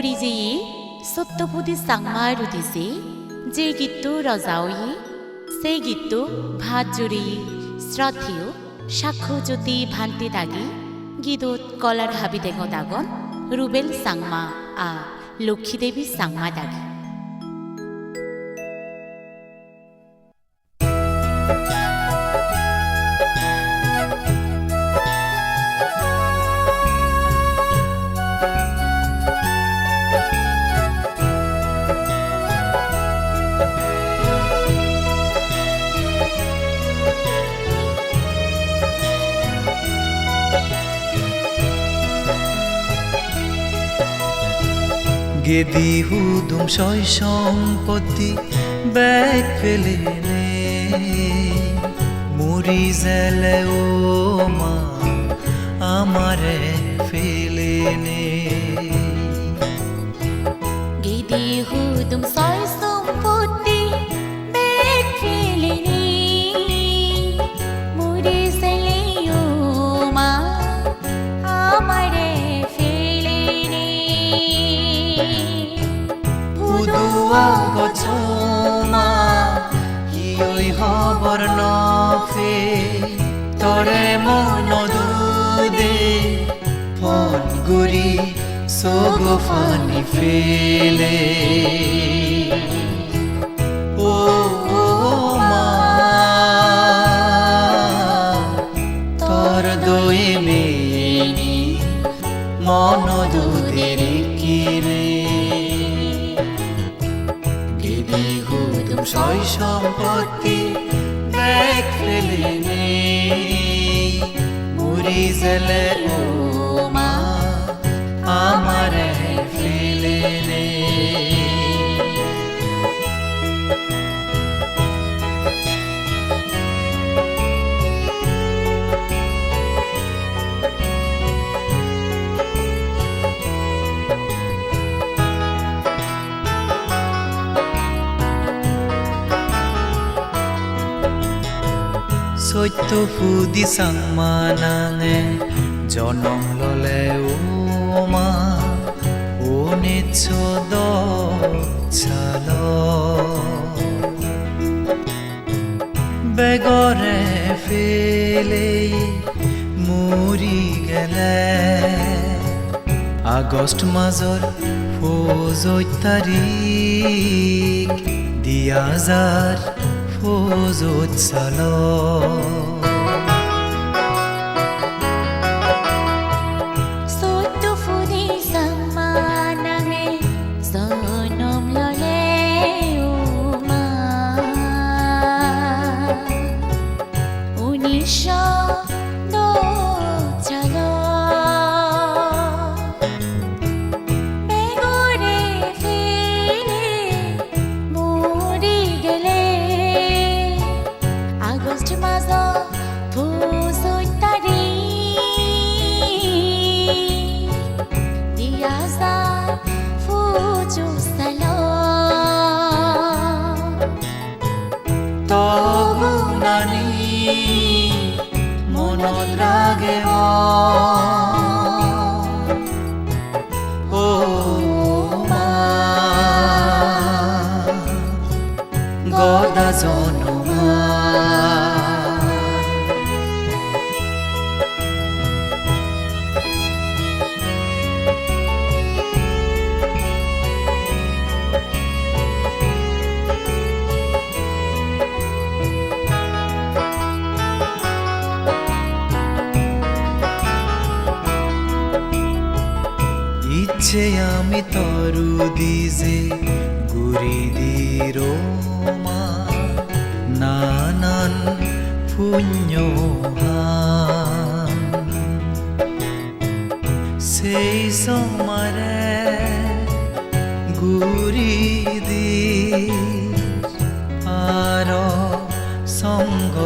পরিজেয়ে সত্যপতি সাংমার উদিসে যে গীত রজাওয়ে সেই গীত ভাত জুড়িয়ে শ্রদ্ধেয় সাক্ষ্য জ্যোতি ভান্তি দাগে গীত কলার হাবি দেহ দাগন রুবেল সাংমা আ লক্ষ্মীদেবী সাংমা দাগে। গেদি হুদুম সয় সম্পত্তি ব্যাগ ফেলে নে। মুড়ি জেলে ও মা আমারে ফেলে নে। গুরি সোগো ফানি ফেলে। ও মা, তোর মেনি মন দুদের কিরে। গিরি হুদুম সয় সম্পত্তি ব্যাগ ফেলে নে মুড়ি জেলে ও সত্য ফুদি সাংমানাঙে জনম ললে উমা, ও নিচ্ছ চাল বেগরে ফেলে মৰি গেলে আগষ্ট মাজৰ ফৌজত তাৰিখ দিয়া যাৰ تو زود سلام নানি মনত ৰাগে ও গদা জনমা। ইচ্ছে আমি তরু দিজে গুরি দিরো নানান পুণ্য সেই সমারে গুরি দি আর সঙ্গ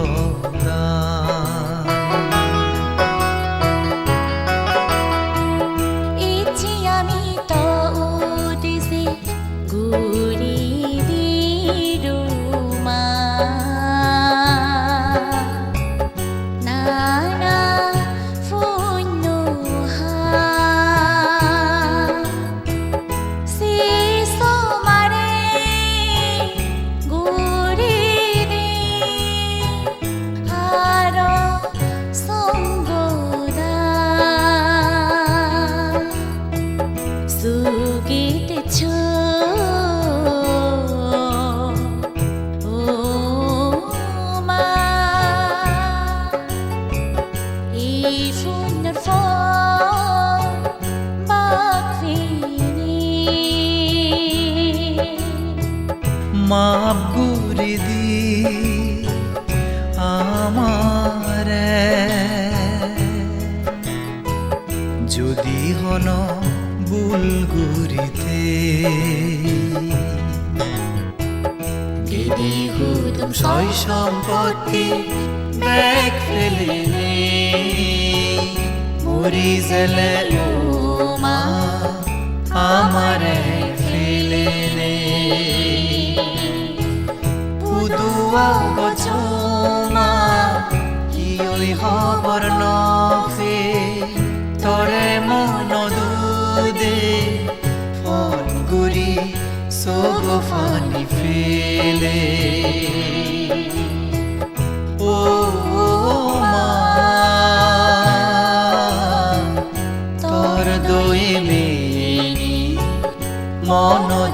হৃদি আমার যদি হন বুলগুরিতে গেদি হুতুম সয় সম্পত্তি ব্যাগ ফেলে মরি জেলে মা ফোন গুরি ফানি ফেলে। ও মা, তোর দই মেনি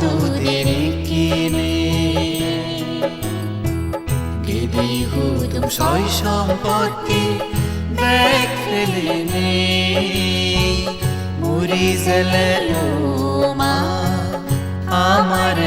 দুদের কিনে। গেদি হুদুম সয় সম্পত্তি ফেলে নেই মুড়ি জেলে ও মা আমার